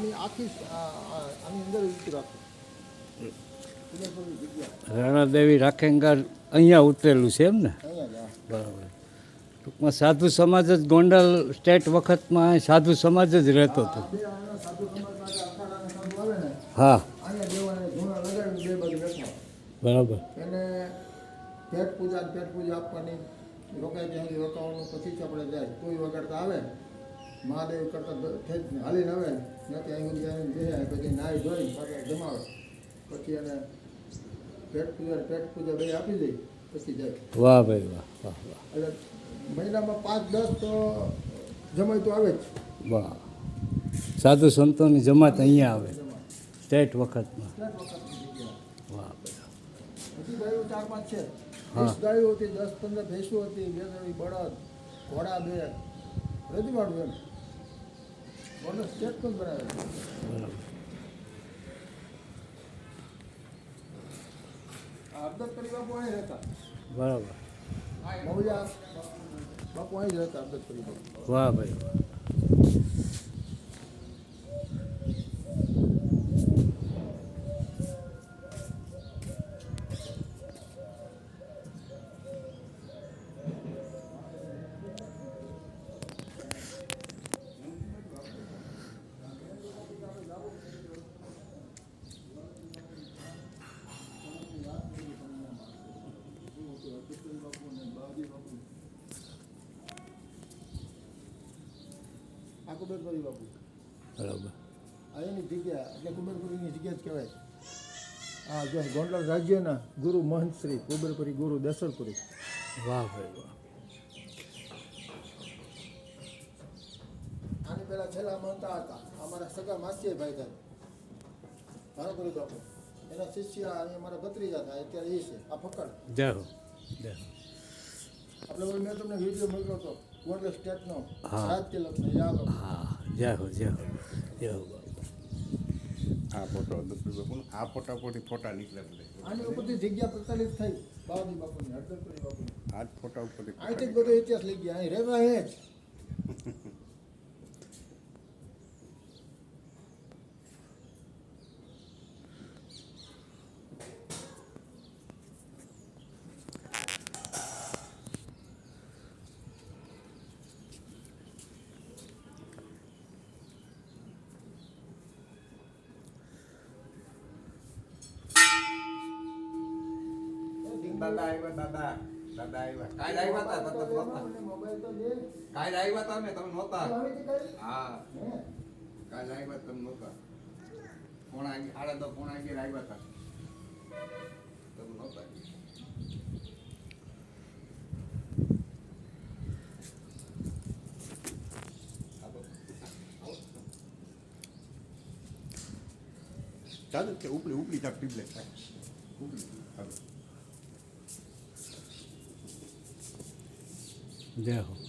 આની આખી આ- આ- આની અંદર ઉતરી રાખો. રાણાદેવી રાખેંગાર અહીંયા ઉતરેલું છે એમ ને. બરાબર. ટૂંકમાં સાધુ સમાજ જ ગોંડલ સ્ટેટ વખતમાં સાધુ સમાજ જ રહેતો હતો. હા બરાબર. એને પેટ પૂજા પેટ પૂજા આપવાની રોકાય ત્યાં રોકાવાનું પછી જ આપણે જાય. કોઈ વગાડતા આવે મહાદેવ કરતા ઠેક હાલીને આવે નથી અહીં સુધી આવીને બેસે પછી નાહી ધોઈ પાછા જમાવે. પછી એને પેટ પૂજા પેટ પૂજા ભાઈ આપી દઈ પછી જાય. વાહ ભાઈ વાહ વાહ વાહ. એટલે મહિનામાં પાંચ દસ તો જમાય તો આવે જ. વાહ. સાધુ સંતોની જમાત અહીંયા આવે. સ્ટેટ વખતમાં. વાહ ભાઈ હજી ગાયો ચાર પાંચ છે. વીસ ગાયો હતી દસ પંદર ભેંસો હતી બે ત્રણ બળદ ઘોડા બે રજવાડું એમ. બરાબર આ અબ્દત કરી બાપુ અહીં રહેતા બરાબર મૌજા બાપુ અહીં જ રહેતા અબ્દત કરી બાપુ વાહ ભાઈ વાહ કુબેરપુરી બાપુ. બરાબર. આ એની જગ્યા એટલે કુબેરપુરીની જગ્યા જ કહેવાય. હા જો ગોંડલ રાજ્યના ગુરુ મહંત શ્રી કુબેરપુરી ગુરુ દસરપુરી. વાહ ભાઈ વાહ. આની પહેલા છેલ્લા મહંતા હતા. અમારા સગા માસીએ ભાઈ થાય ભાનુપુરી બાપુ એના શિષ્ય અમારા ભત્રીજા થાય અત્યારે એ છે. આ ફકડ જય હો. જય આપણે મેં તમને વીડિયો મોકલ્યો હતો ગોંડલ સ્ટેટનો હા. રાજ તિલકનો એ હા જય હો જય હો જય હો બાપુ આ ફોટો દુપરી આ ફોટા પરથી ફોટા નીકળે બધા. આની ઉપરથી જગ્યા પ્રચલિત થઈ. બાવજી બાપુની હરદરપુરી બાપુની. આ ફોટા ઉપરથી અહીંથી જ બધો ઇતિહાસ લઈ ગયા. અહીં રહેતા અહીં ચાલો કે ઉપલી ઉપલી ચાપ થાય ઉપલી ચાલો জয় হোক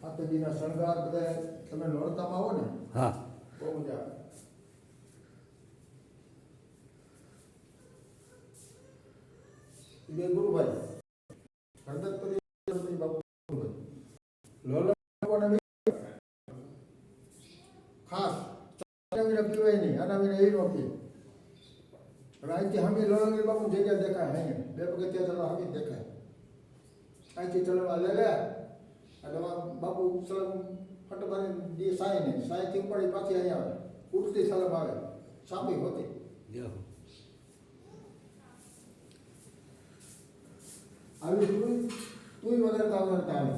માતાજીના શણગાર બધા તમે નોરતામાં આવો ને હા બહુ મજા આવે એ બે ગુરુભાઈ હરદત્તપુરી બાપુ લોલન બાપુને બી ખાસ ચાના વિના પીવાય નહીં આના વિના એ નો પીએ હવે અહીંથી હમી લોલંગી બાપુ જગ્યા દેખાય અહીંયા બે પગથિયા ચલો હમી દેખાય અહીંથી ચલો લે લે એટલે આ બાપુ સલમ ફટ મારી દી સાય ને સાયથી ઉપાડી પાછી અહીંયા આવે ઉઠતી સલમ આવે સાપી હોતી જય હો આવી તું તું વગર તાવર આવે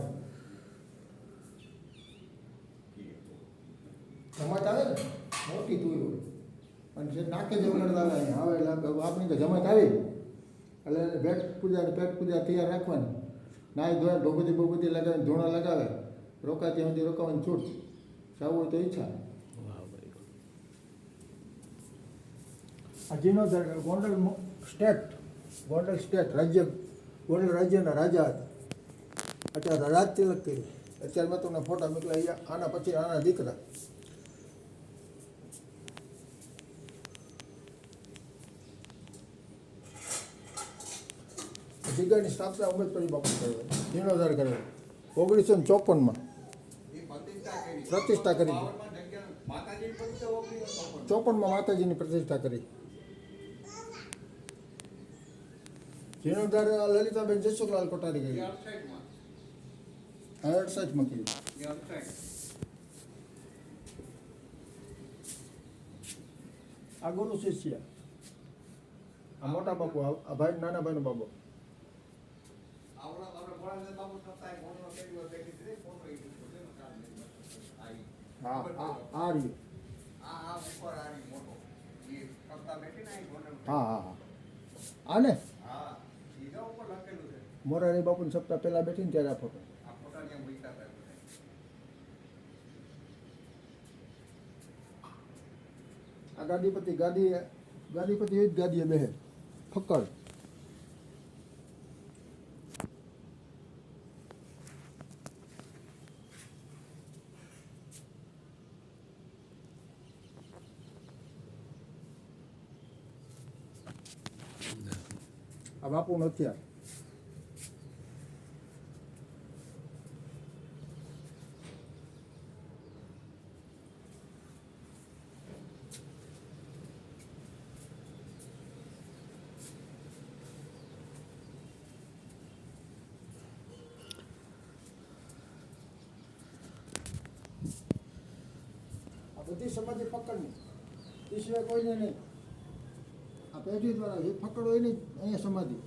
ધમાટ આવે ને મોટી તું હોય અને જે નાકે જ વગરતા આવે અહીંયા આવે એટલે આપણી તો જમાત આવી એટલે એને ભેટ પૂજા ને પેટ પૂજા તૈયાર રાખવાની નાય ધોય ભગવતી ભગવતી લગાવીને ધૂણા લગાવે રોકા ત્યાં સુધી રોકાવાની છૂટ જવું હોય તો ઈચ્છા આ જીર્ણોદ્ધાર ગોંડલ મો- સ્ટેટ ગોંડલ સ્ટેટ રાજ્ય ગોંડલ રાજ્યના રાજા હતા અત્યારે રાજ તિલક કર્યું અત્યારે મેં તમને ફોટા મોકલા અહીંયા આના પછી આના દીકરા જગ્યાની સ્થાપના ઉમેદપરી બાપુ કર્યો જીર્ણોદ્ધાર કર્યો ઓગણીસો ને ચોપનમાં પ્રતિષ્ઠા કરી. ચોપનમાં માતાજીની પ્રતિષ્ઠા કરી જીર્ણોદ્ધાર લલિતાબેન જસુખલાલ કોટારી કરી અડસઠમાં. અડસઠમાં કરી એ અડસઠ. આ ગુરુ શિષ્ય આ મોટા બાપુ, આ ભાઈ, નાના ભાઈનો બાબો ઈ. હા આ આ રહ્યું આ આ ઉપર આની મોટો એ સપ્તાહ બેઠી ને અહીં ગોંડલ. હા હા હા આને હા સીધા ઉપર લખેલું છે મોરારી બાપુની સપ્તાહ પહેલા બેઠીને ત્યારે આ ફોટો આ ફોટા ત્યાં મૂક્યા હતા બધા. આ ગાદીપતિ ગાદી ગાદીપતિ એ જ ગાદીએ બેહે ફક્કડ આ બાપુ નથી આ આ બધી સમાજે પકડની. એ સિવાય કોઈને નહીં. પેઢી દ્વારા એ ફકડ હોય ને અહીંયા સમાધિ.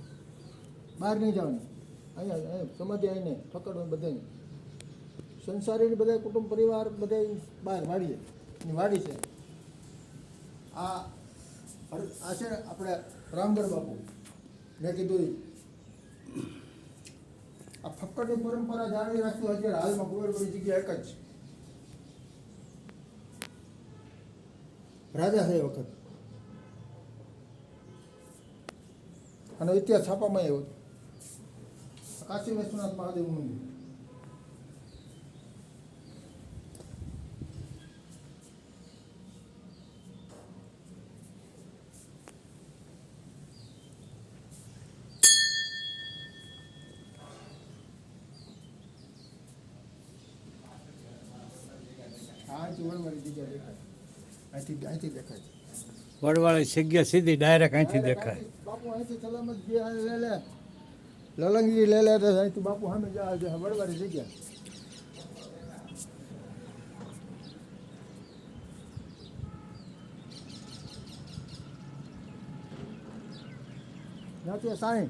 બહાર નહીં જવાની. અહીંયા સમાધિ આવીને ફકડ હોય બધાને. સંસારીને બધા કુટુંબ પરિવાર બધા બહાર વાડીએ એની વાડી છે. આ આ છે આપણે રામગઢ બાપુ. મેં કીધું. આ ફક્કડની પરંપરા જાળવી રાખતું અત્યારે હાલમાં કુંવરપુરી જગ્યા એક જ. રાજા છે વખત. અને ઇતિહાસ છાપામાં આવ્યો હતો. કાશી વિશ્વનાથ મહાદેવ મંદિર આ અહીંથી વળવાળી જગ્યા દેખાય અહીંથી અહીંથી દેખાય વડવાળી જગ્યા સીધી ડાયરેક્ટ અહીંથી દેખાય બાપુ અહીંથી સલામત જે આ લે લે લલંગી લે લે તો અહીંથી બાપુ સામે જાય છે વડવારી જગ્યા ત્યાંથી સાઈ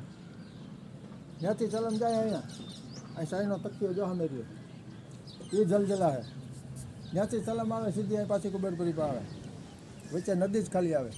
ત્યાંથી ચલમ જાય અહીંયા અહીં સાઈનો તકતીઓ જો સામે રહ્યો એ જલજલા હે ત્યાંથી ચલમ આવે સીધી અહીં પાછી કુબેરપુરી પર આવે વચ્ચે નદી જ ખાલી આવે